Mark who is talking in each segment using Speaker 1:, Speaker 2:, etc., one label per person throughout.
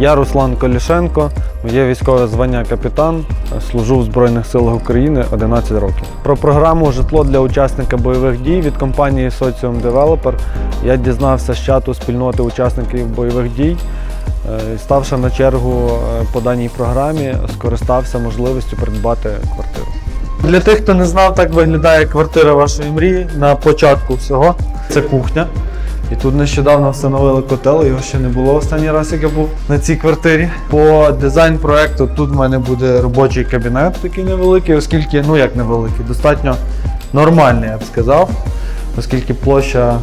Speaker 1: Я Руслан Колішенко, є військове звання капітан, служу в Збройних силах України 11 років. Про програму Житло для учасника бойових дій від компанії Socium Developer я дізнався з чату спільноти учасників бойових дій. Е, Ставши на чергу е, по даній програмі, скористався можливістю придбати квартиру. Для тих, хто не знав, так виглядає квартира вашої мрії на початку всього. Це кухня. І тут нещодавно встановили котел, його ще не було останній раз, як я був на цій квартирі. По дизайн проекту тут в мене буде робочий кабінет такий невеликий, оскільки, ну як невеликий, достатньо нормальний, я б сказав, оскільки площа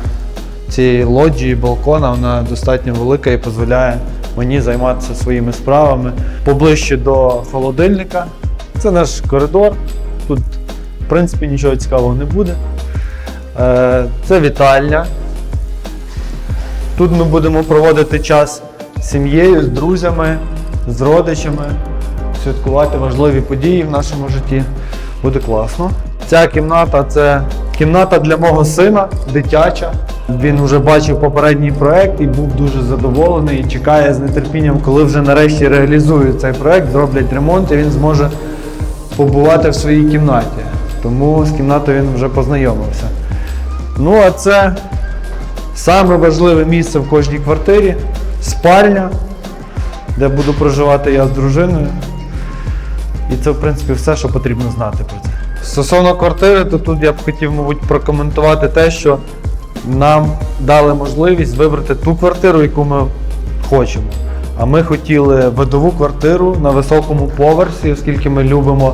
Speaker 1: цієї лоджії, балкона, вона достатньо велика і дозволяє мені займатися своїми справами поближче до холодильника. Це наш коридор. Тут, в принципі, нічого цікавого не буде. Е, Це вітальня. Тут ми будемо проводити час з сім'єю, з друзями, з родичами, святкувати важливі події в нашому житті. Буде класно. Ця кімната це кімната для мого сина, дитяча. Він вже бачив попередній проект і був дуже задоволений і чекає з нетерпінням, коли вже нарешті реалізують цей проект, зроблять ремонт і він зможе побувати в своїй кімнаті. Тому з кімнатою він вже познайомився. Ну, а це саме важливе місце в кожній квартирі спальня, де буду проживати я з дружиною. І це, в принципі, все, що потрібно знати про це. Стосовно квартири, то тут я б хотів, мабуть, прокоментувати те, що нам дали можливість вибрати ту квартиру, яку ми хочемо. А ми хотіли видову квартиру на високому поверсі, оскільки ми любимо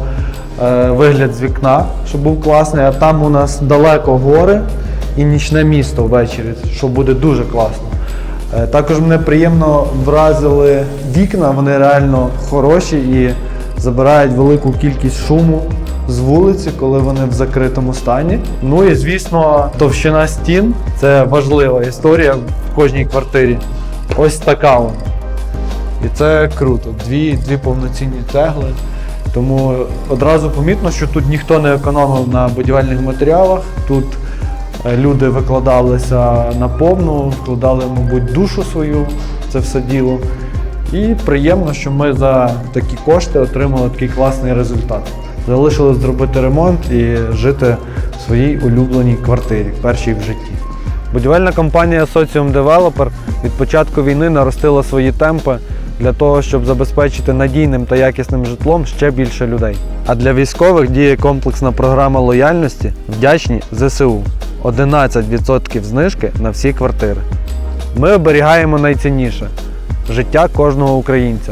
Speaker 1: е, вигляд з вікна, щоб був класний, а там у нас далеко гори і нічне місто ввечері, що буде дуже класно. Е, Також мене приємно вразили вікна, вони реально хороші і забирають велику кількість шуму з вулиці, коли вони в закритому стані. Ну і звісно, товщина стін це важлива історія в кожній квартирі. Ось така вона. І це круто. Дві, дві повноцінні цегли. Тому одразу помітно, що тут ніхто не економив на будівельних матеріалах. Тут люди викладалися на повну, вкладали, мабуть, душу свою це все діло. І приємно, що ми за такі кошти отримали такий класний результат. Залишилось зробити ремонт і жити в своїй улюбленій квартирі, першій в житті. Будівельна компанія Socium Developer від початку війни наростила свої темпи для того, щоб забезпечити надійним та якісним житлом ще більше людей. А для військових діє комплексна програма лояльності Вдячні ЗСУ. 11% знижки на всі квартири. Ми оберігаємо найцінніше життя кожного українця.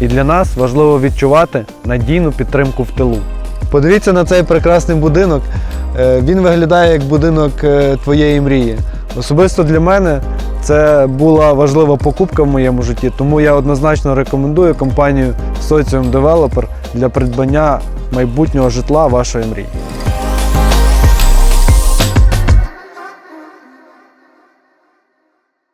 Speaker 1: І для нас важливо відчувати надійну підтримку в тилу. Подивіться на цей прекрасний будинок. Е, Він виглядає як будинок е, твоєї мрії. Особисто для мене це була важлива покупка в моєму житті, тому я однозначно рекомендую компанію Socium Developer для придбання майбутнього житла вашої мрії.